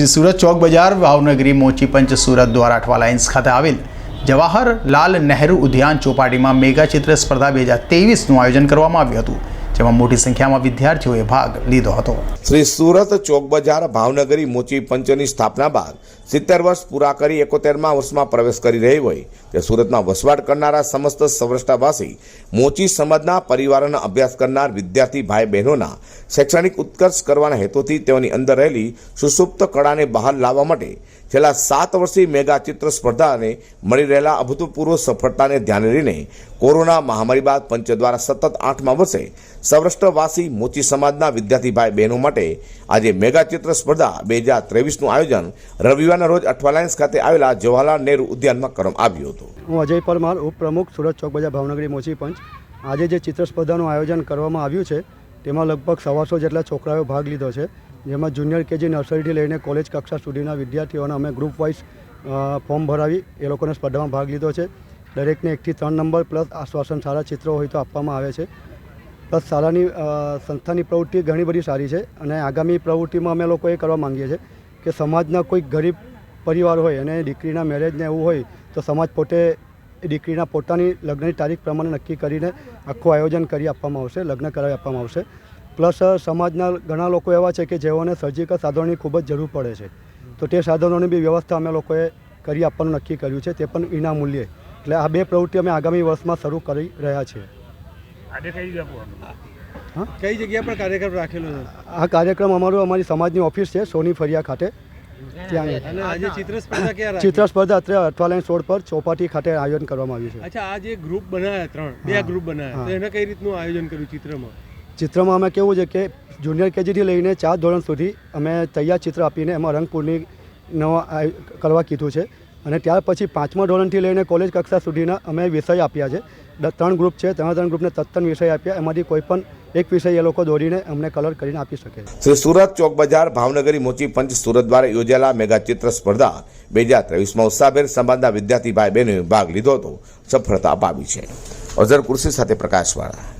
શ્રી સુરત ચોક બજાર ભાવનગરી મોચી પંચ સુરત દ્વારા અઠવા લાઇન્સ ખાતે આવેલ જવાહરલાલ નહેરુ ઉદ્યાન ચોપાટીમાં મેગા ચિત્ર સ્પર્ધા બે હજાર તેવીસનું આયોજન કરવામાં આવ્યું હતું. જેમાં મોટી સંખ્યામાં વિદ્યાર્થીઓએ ભાગ લીધો હતો. શ્રી સુરત ચોક બજાર ભાવનગરી મોચી પંચની સ્થાપના બાદ સિત્તેર વર્ષ પૂરા કરી એકોતેરમાં વર્ષમાં પ્રવેશ કરી રહી હોય તે સુરતમાં વસવાટ કરનારા સમસ્ત સૌરાષ્ટ્રવાસી મોચી સમાજના પરિવારોના અભ્યાસ કરનાર વિદ્યાર્થી ભાઈ બહેનોના શૈક્ષણિક ઉત્કર્ષ કરવાના હેતુથી તેઓની અંદર રહેલી સુસુપ્ત કળાને બહાર લાવવા માટે છેલ્લા સાત વર્ષથી મેગા ચિત્ર સ્પર્ધાને મળી રહેલા અભૂતપૂર્વ સફળતાને ધ્યાને લઈને કોરોના મહામારી બાદ પંચ દ્વારા સતત આઠમા વર્ષે સૌરાષ્ટ્રવાસી મોચી સમાજના વિદ્યાર્થી ભાઈ બહેનો માટે આજે મેગા ચિત્ર સ્પર્ધા બે હજાર ત્રેવીસનું આયોજન રવિવારના રોજ અઠવાલાયન્સ ખાતે આવેલા જવાહરલાલ નહેરુ ઉદ્યાનમાં કરવામાં આવ્યું હતું. હું અજય પરમાર, ઉપપ્રમુખ, સુરત ચોક બજાર, ભાવનગરી મોચી પંચ. આજે જે ચિત્ર સ્પર્ધાનું આયોજન કરવામાં આવ્યું છે, તેમાં લગભગ સવાસો જેટલા છોકરાઓએ ભાગ લીધો છે. જેમાં જુનિયર કેજી નર્સરીથી લઈને કોલેજ કક્ષા સુધીના વિદ્યાર્થીઓને અમે ગ્રુપ વાઇઝ ફોર્મ ભરાવી એ લોકોને સ્પર્ધામાં ભાગ લીધો છે. દરેકને એકથી ત્રણ નંબર પ્લસ આશ્વાસન સારા ચિત્રો હોય તો આપવામાં આવે છે. પ્લસ શાળાની સંસ્થાની પ્રવૃત્તિ ઘણી બધી સારી છે અને આગામી પ્રવૃત્તિમાં અમે લોકો એ કરવા માંગીએ છીએ કે સમાજના કોઈ ગરીબ પરિવાર હોય અને દીકરીના મેરેજને એવું હોય તો સમાજ પોતે દીકરીના પોતાની લગ્નની તારીખ પ્રમાણે નક્કી કરીને આખું આયોજન કરી આપવામાં આવશે, લગ્ન કરાવી આપવામાં આવશે. પ્લસ સમાજના ઘણા લોકો એવા છે કે જેઓને સર્જિકલ સાધનોની ખૂબ જ જરૂર પડે છે. તો તે સાધનોની બી વ્યવસ્થા અમે લોકોએ કરી આપવાનું નક્કી કર્યું છે, તે પણ વિના મૂલ્યે એટલે આ બે પ્રવૃત્તિ અમે આગામી વર્ષમાં શરૂ કરી રહ્યા છીએ. કઈ જગ્યા હા? કઈ જગ્યા પર કાર્યક્રમ રાખેલો છે? આ કાર્યક્રમ અમારો અમારી સમાજની ઓફિસ છે સોની ફરિયા ખાતે. ત્યાં ચિત્ર સ્પર્ધા ક્યાં રાખી? ચિત્ર સ્પર્ધા અત્યારે અઠવાલાઈન સોળ પર ચોપાટી ખાતે આયોજન કરવામાં આવ્યું છે. અચ્છા આ જે ગ્રુપ બનાવ્યા ત્રણ બે ગ્રુપ બનાવ્યા તો એને કઈ રીતનું આયોજન કર્યું ચિત્રમાં? ચિત્રમાં અમે કેવું છે કે જુનિયર કેજીથી લઈને ચાર ધોરણ સુધી અમે તૈયાર ચિત્ર આપીને એમાં રંગપૂર્ણી નો આય- કરવા કીધું છે. અને ત્યાર પછી પાંચમા ધોરણથી લઈને કોલેજ કક્ષા સુધીના અમે વિષય આપ્યા છે. ત્રણ ગ્રુપ છે ત્રણ ત્રણ ગ્રુપને તત્તન વિષય આપ્યા. એમાંથી કોઈ પણ એક વિષય એ લોકો દોરીને અમને કલર કરીને આપી શકે. શ્રી સુરત ચોક બજાર ભાવનગરી મોચી પંચ સુરત દ્વારા યોજાયેલા મેગા ચિત્ર સ્પર્ધા બે હજાર ત્રેવીસમાં ઉત્સાહભેર સમાજના વિદ્યાર્થી ભાઈ બહેનોએ ભાગ લીધો હતો. સફળતા પામી છે. અઝર કુર્સી સાથે પ્રકાશવાળા.